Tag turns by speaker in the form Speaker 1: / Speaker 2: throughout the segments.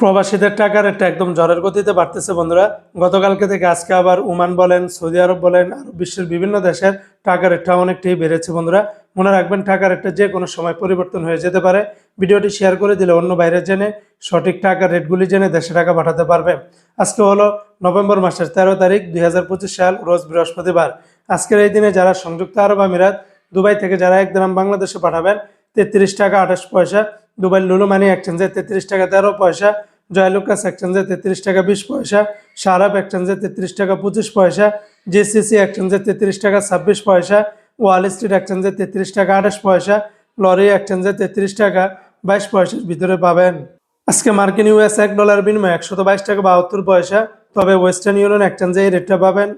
Speaker 1: প্রবাসীদের টাকার একটা একদম ঝড়ের গতিতে বাড়তেছে, বন্ধুরা। গতকালকে থেকে আজকে আবার ওমান বলেন, সৌদি আরব বলেন আর বিশ্বের বিভিন্ন দেশের টাকার রেটটা অনেকটাই বেড়েছে, বন্ধুরা। মনে রাখবেন, টাকার রেটটা যে কোনো সময় পরিবর্তন হয়ে যেতে পারে। ভিডিওটি শেয়ার করে দিলে অন্য বাইরে জেনে সঠিক টাকার রেটগুলি জেনে দেশে টাকা পাঠাতে পারবে। আজকে হলো নভেম্বর মাসের তেরো তারিখ, দুই হাজার পঁচিশ সাল, রোজ বৃহস্পতিবার। আজকের এই দিনে যারা সংযুক্ত আরব আমিরাত, দুবাই থেকে যারা এক গ্রাম বাংলাদেশে পাঠাবেন, তেত্রিশ টাকা আঠাশ পয়সা দুবাই লুলু মানি এক্সচেঞ্জে তেত্রিশ টাকা তেরো পয়সা জয়লুকাস এক্সচেঞ্জে তেত্রিশ টাকা বিশ পয়সা সারাপ এক্সচেঞ্জে তেত্রিশ টাকা পঁচিশ পয়সা, জিসিসি এক্সচেঞ্জে তেত্রিশ টাকা ছাব্বিশ পয়সা, ওয়াল স্ট্রিট এক্সচেঞ্জে তেত্রিশ টাকা আঠাশ পয়সা, লরি এক্সচেঞ্জে তেত্রিশ টাকা বাইশ পয়সার ভিতরে পাবেন। আজকে মার্কিন ইউএস এক ডলার বিনিময়ে একশত বাইশ টাকা বাহাত্তর পয়সা, তবে ওয়েস্টার্ন ইউনিয়ন এক্সচেঞ্জে এই রেটটা পাবেন।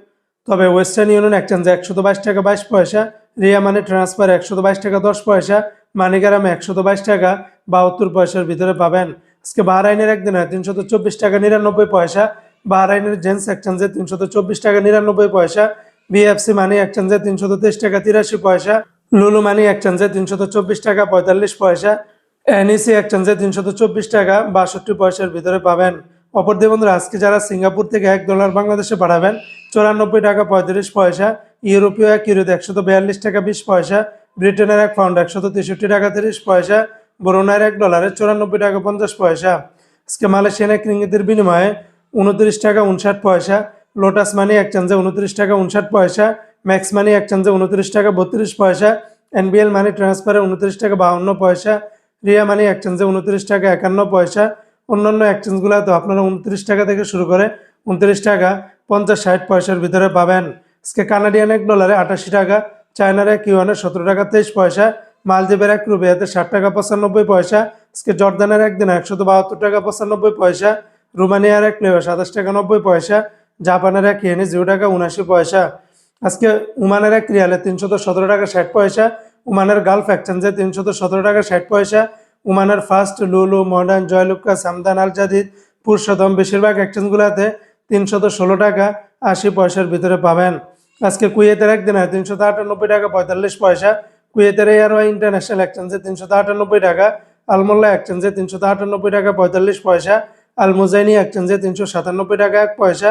Speaker 1: তবে ওয়েস্টার্ন ইউনিয়ন এক্সচেঞ্জে একশত বাইশ টাকা বাইশ পয়সা, রিয়া মানি ট্রান্সফার একশত বাইশ টাকা দশ পয়সা মানিগ্রামে একশত বাইশ টাকা, বাহাত্তর পয়সার ভিতরে পাবেন। আজকে বাহরাইনের একদিনে তিনশত চব্বিশ টাকা নিরানব্বই পয়সা। বাহরাইনের জেন্স এক্সচেঞ্জে তিনশত চব্বিশ টাকা নিরানব্বই পয়সা। বিএফসি মানি এক্সচেঞ্জে তিনশত তেইশ টাকা তিরাশি পয়সা। লুলু মানি এক্সচেঞ্জে তিনশত চব্বিশ টাকা পঁয়তাল্লিশ পয়সা। এনইসি এক্সচেঞ্জে তিনশত চব্বিশ টাকা বাষট্টি পয়সার ভিতরে পাবেন। অপরদিকে বন্ধুরা, আজকে যারা সিঙ্গাপুর থেকে এক ডলার বাংলাদেশে পাঠাবেন চুরানব্বই টাকা পঁয়ত্রিশ পয়সা, ইউরোপীয় এক ইউরোতে একশত বিয়াল্লিশ টাকা বিশ পয়সা ব্রিটেনের এক পাউন্ড একশত তেষট্টি টাকা তিরিশ পয়সা, ব্রুনাইয়ের এক ডলারের চুরানব্বই টাকা পঞ্চাশ পয়সা। আজকে মালয়েশিয়ান এক রিঙ্গিতের বিনিময়ে উনত্রিশ টাকা উনষাট পয়সা লোটাস মানি এক্সচেঞ্জে উনত্রিশ টাকা উনষাট পয়সা ম্যাক্স মানি এক্সচেঞ্জে উনত্রিশ টাকা বত্রিশ পয়সা এনবিএল মানি ট্রান্সফারে উনত্রিশ টাকা বাহান্ন পয়সা রিয়া মানি এক্সচেঞ্জে উনত্রিশ টাকা একান্ন পয়সা। অন্যান্য এক্সচেঞ্জগুলোতে আপনারা উনত্রিশ টাকা থেকে শুরু করে উনত্রিশ টাকা পঞ্চাশ ষাট পয়সার ভিতরে পাবেন। আজকে কানাডিয়ান এক ডলারে আটাশি টাকা চায়নার এক ইউয়ানে সতেরো টাকা তেইশ পয়সা, মালদ্বীপের এক রুবিয়াতে ষাট টাকা পঁচানব্বই পয়সা আজকে জর্দানের একদিন একশত বাহাত্তর টাকা পঁচানব্বই পয়সা, রোমানিয়ার এক প্লেয়ার সাতাশ টাকা নব্বই পয়সা, জাপানের এক ইয়েনে জিরো টাকা উনাশি পয়সা। আজকে উমানের এক রিয়ালে তিনশত সতেরো টাকা ষাট পয়সা, উমানের গালফ এক্সচেঞ্জে তিনশত সতেরো টাকা ষাট পয়সা, উমানের ফার্স্ট লুলু, মডার্ন জয়লুকা, সামদান আল জাদিদ পুরুষোত্তম বেশিরভাগ এক্সচেঞ্জগুলোতে তিনশত ষোলো টাকা আশি পয়সার ভিতরে পাবেন। আজকে কুয়েতের একদিনে তিনশত আটানব্বই টাকা, পঁয়তাল্লিশ পয়সা। কুয়েতের এয়ারওয়াই ইন্টারন্যাশনাল এক্সচেঞ্জে তিনশত আটানব্বই টাকা, আলমোল্লা এক্সচেঞ্জে তিনশো আটানব্বই টাকা, পঁয়তাল্লিশ পয়সা আল মুজাইনি এক্সচেঞ্জে তিনশো সাতানব্বই টাকা, এক পয়সা।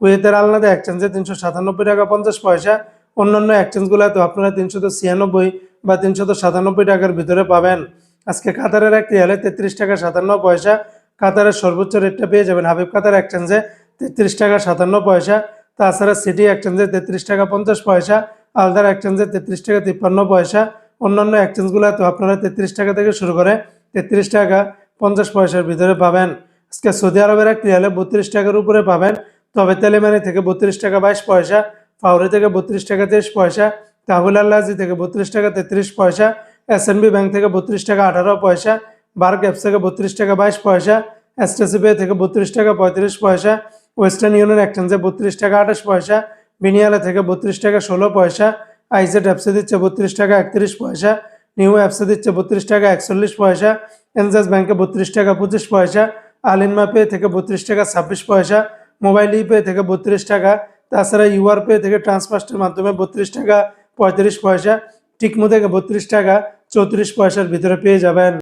Speaker 1: কুয়েতের আলনাদা এক্সচেঞ্জে তিনশো সাতানব্বই টাকা, পঞ্চাশ পয়সা। অন্যান্য এক্সচেঞ্জগুলোতে আপনারা তিনশত ছিয়ানব্বই বা তিনশত সাতানব্বই টাকার ভিতরে পাবেন। আজকে কাতারের এক রিয়ালে তেত্রিশ টাকা, সাতান্ন পয়সা। কাতারের সর্বোচ্চ রেটটা পেয়ে যাবেন হাবিব কাতার এক্সচেঞ্জে তেত্রিশ টাকা, সাতান্ন পয়সা। তাছাড়া সিটি এক্সচেঞ্জে তেত্রিশ টাকা পঞ্চাশ পয়সা আলদার এক্সচেঞ্জে তেত্রিশ টাকা তিপ্পান্ন পয়সা, অন্যান্য এক্সচেঞ্জগুলোতে আপনারা তেত্রিশ টাকা থেকে শুরু করে তেত্রিশ টাকা পঞ্চাশ পয়সার ভিতরে পাবেন। আজকে সৌদি আরবের এক রিয়ালে বত্রিশ টাকার উপরে পাবেন। তবে তেলেমানি থেকে বত্রিশ টাকা বাইশ পয়সা ফাউরি থেকে বত্রিশ টাকা তেইশ পয়সা তাহুল আল্লাজি থেকে বত্রিশ টাকা তেত্রিশ পয়সা এসএনবি ব্যাংক থেকে বত্রিশ টাকা আঠারো পয়সা বার্ক অ্যাপস থেকে বত্রিশ টাকা বাইশ পয়সা এসটিসি পে থেকে বত্রিশ টাকা পঁয়ত্রিশ পয়সা ওয়েস্টার্ন ইউনিয়ন এক্সচেঞ্জে বত্রিশ টাকা আঠাশ পয়সা বিনিয়ালা থেকে বত্রিশ টাকা ষোলো পয়সা আইজেড অ্যাপসে দিচ্ছে বত্রিশ টাকা একত্রিশ পয়সা নিউ অ্যাপসে দিচ্ছে বত্রিশ টাকা একচল্লিশ পয়সা এনজাস ব্যাংকে বত্রিশ টাকা পঁচিশ পয়সা আলিনমা পে থেকে বত্রিশ টাকা ছাব্বিশ পয়সা মোবাইল ই পে থেকে বত্রিশ টাকা, তাছাড়া ইউআর পে থেকে ট্রান্সফার্স্টের মাধ্যমে বত্রিশ টাকা পঁয়ত্রিশ পয়সা টিকমো থেকে বত্রিশ টাকা চৌত্রিশ পয়সার ভিতরে পেয়ে যাবেন।